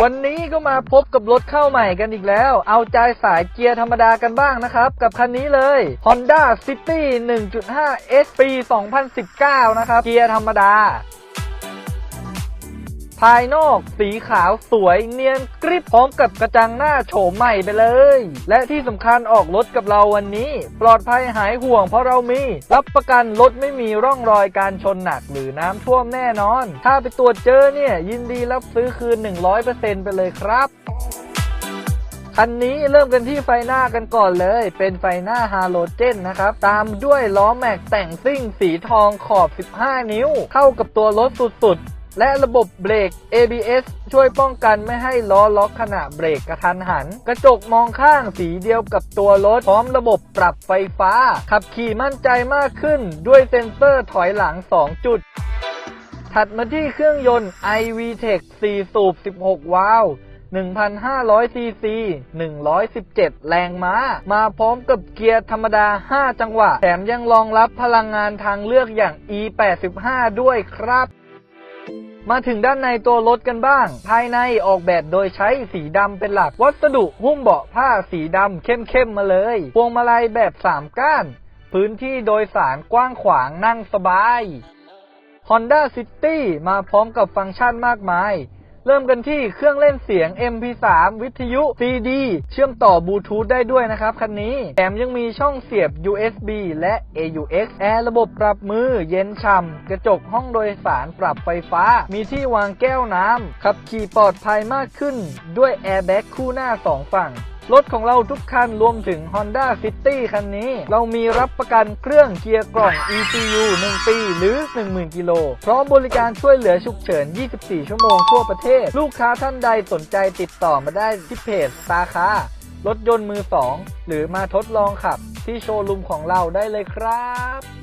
วันนี้ก็มาพบกับรถเข้าใหม่กันอีกแล้ว เอาใจสายเกียร์ธรรมดากันบ้างนะครับ กับคันนี้เลย Honda City 1.5 S ปี 2019 นะครับ เกียร์ธรรมดา ภายนอกสีขาวสวยเนียนกริบพร้อมกับกระจังหน้าโฉมใหม่ไปเลย และที่สำคัญออกรถกับเราวันนี้ ปลอดภัยหายห่วงเพราะเรามี รับประกันรถไม่มีร่องรอยการชนหนักหรือน้ำท่วมแน่นอน ถ้าไปตรวจเจอเนี่ยยินดีรับซื้อคืน 100%ไปเลยครับคันนี้เริ่มกันที่ไฟหน้ากันก่อนเลย เป็นไฟหน้าฮาโลเจนนะครับ ตามด้วยล้อแม็กแต่งซิ่งสีทองขอบ 15 นิ้ว เข้ากับตัวรถสุดๆ และระบบเบรก ABS ช่วยป้องกันไม่ให้ล้อล็อกขณะเบรกกระทันหัน กระจกมองข้างสีเดียวกับตัวรถ พร้อมระบบปรับไฟฟ้า ขับขี่มั่นใจมากขึ้น ด้วยเซ็นเซอร์ถอยหลัง 2 จุด ถัดมาที่เครื่องยนต์ iVTEC 4 สูบ 16 วาล์ว1,500 ซีซี 117 แรงม้า มาพร้อมกับเกียร์ธรรมดา 5 จังหวะ แถมยังรองรับพลังงานทางเลือกอย่าง E85 ด้วยครับ มาถึงด้านในตัวรถกันบ้าง ภายในออกแบบโดยใช้สีดำเป็นหลัก วัสดุหุ้มเบาะผ้าสีดำเข้มๆมาเลย พวงมาลัยแบบ3ก้าน พื้นที่โดยสารกว้างขวางนั่งสบาย Honda City มาพร้อมกับฟังก์ชันมากมาย เริ่มกันที่เครื่องเล่นเสียง MP3 วิทยุ CD เชื่อมต่อบลูทูธได้ด้วยนะครับคันนี้ แถมยังมีช่องเสียบ USB และ AUX แอร์ระบบปรับมือเย็นฉ่ำกระจกห้องโดยสารปรับไฟฟ้า มีที่วางแก้วน้ำขับขี่ปลอดภัยมากขึ้นด้วยแอร์แบ็กคู่หน้าสองฝั่ง รถของเราทุกคันรวมถึง Honda City คันนี้ เรามีรับประกันเครื่องเกียร์กล่อง ECU 1 ปี หรือ 10,000 กิโล พร้อมบริการช่วยเหลือฉุกเฉิน 24 ชั่วโมงทั่วประเทศ ลูกค้าท่านใดสนใจติดต่อมาได้ที่เพจสาขารถยนต์มือ2หรือมาทดลองขับที่โชว์รูมของเราได้เลยครับ